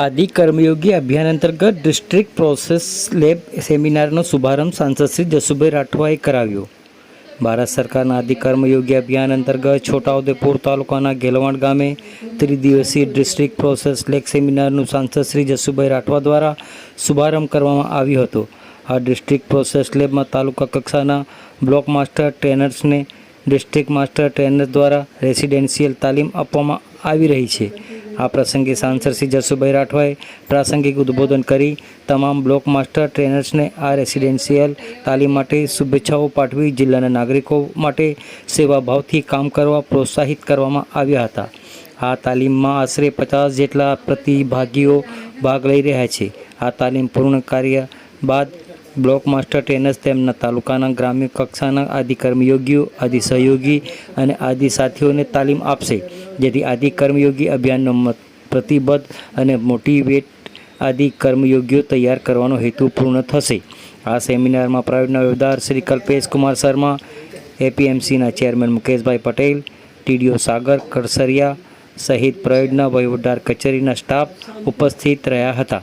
આદિ કર્મયોગી અભિયાન અંતર્ગત ડિસ્ટ્રિક્ટ પ્રોસેસ લેબ સેમિનારનો શુભારંભ સાંસદ શ્રી જસુભાઈ રાઠવાએ કરાવ્યો. ભારત સરકારના આદિ કર્મયોગી અભિયાન અંતર્ગત છોટાઉદેપુર તાલુકાના ગેલવાણ ગામે ત્રિદિવસીય ડિસ્ટ્રિક્ટ પ્રોસેસ લેક સેમિનારનું સાંસદ શ્રી જસુભાઈ રાઠવા દ્વારા શુભારંભ કરવામાં આવ્યો હતો. આ ડિસ્ટ્રિક્ટ પ્રોસેસ લેબમાં તાલુકા કક્ષાના બ્લોક માસ્ટર ટ્રેનર્સને ડિસ્ટ્રિક્ટ માસ્ટર ટ્રેનર દ્વારા રેસિડેન્શિયલ તાલીમ આપવામાં આવી રહી છે. આ પ્રસંગે સાંસદ શ્રી જસુભાઈ રાઠવાએ પ્રાસંગિક ઉદ્બોધન કરી તમામ બ્લોક માસ્ટર, ટ્રેનર્સને આ રેસિડેન્શિયલ તાલીમ માટે શુભેચ્છાઓ પાઠવી જિલ્લાના નાગરિકો માટે સેવાભાવથી કામ કરવા પ્રોત્સાહિત કરવામાં આવ્યા હતા. આ તાલીમમાં આશરે પચાસ જેટલા પ્રતિભાગીઓ ભાગ લઈ રહ્યા છે. આ તાલીમ પૂર્ણ કાર્ય બાદ બ્લોક માસ્ટર, ટ્રેનર્સ તેમના તાલુકાના ગ્રામ્ય કક્ષાના આદિ કર્મયોગીઓ, આદિ સહયોગી અને આદિ સાથીઓને તાલીમ આપશે. જેથી આદિ કર્મયોગી અભિયાનનો પ્રતિબદ્ધ અને મોટિવેટ આદિ કર્મયોગીઓ તૈયાર કરવાનો હેતુ પૂર્ણ થશે. આ સેમિનારમાં પ્રાઇવેટના વ્યવહાર શ્રી કલ્પેશ કુમાર શર્મા, એપીએમસીના ચેરમેન મુકેશભાઈ પટેલ, ટીડીઓ સાગર કરસરિયા સહિત પ્રયોજના વહીવટદાર કચેરીના સ્ટાફ ઉપસ્થિત રહ્યા હતા.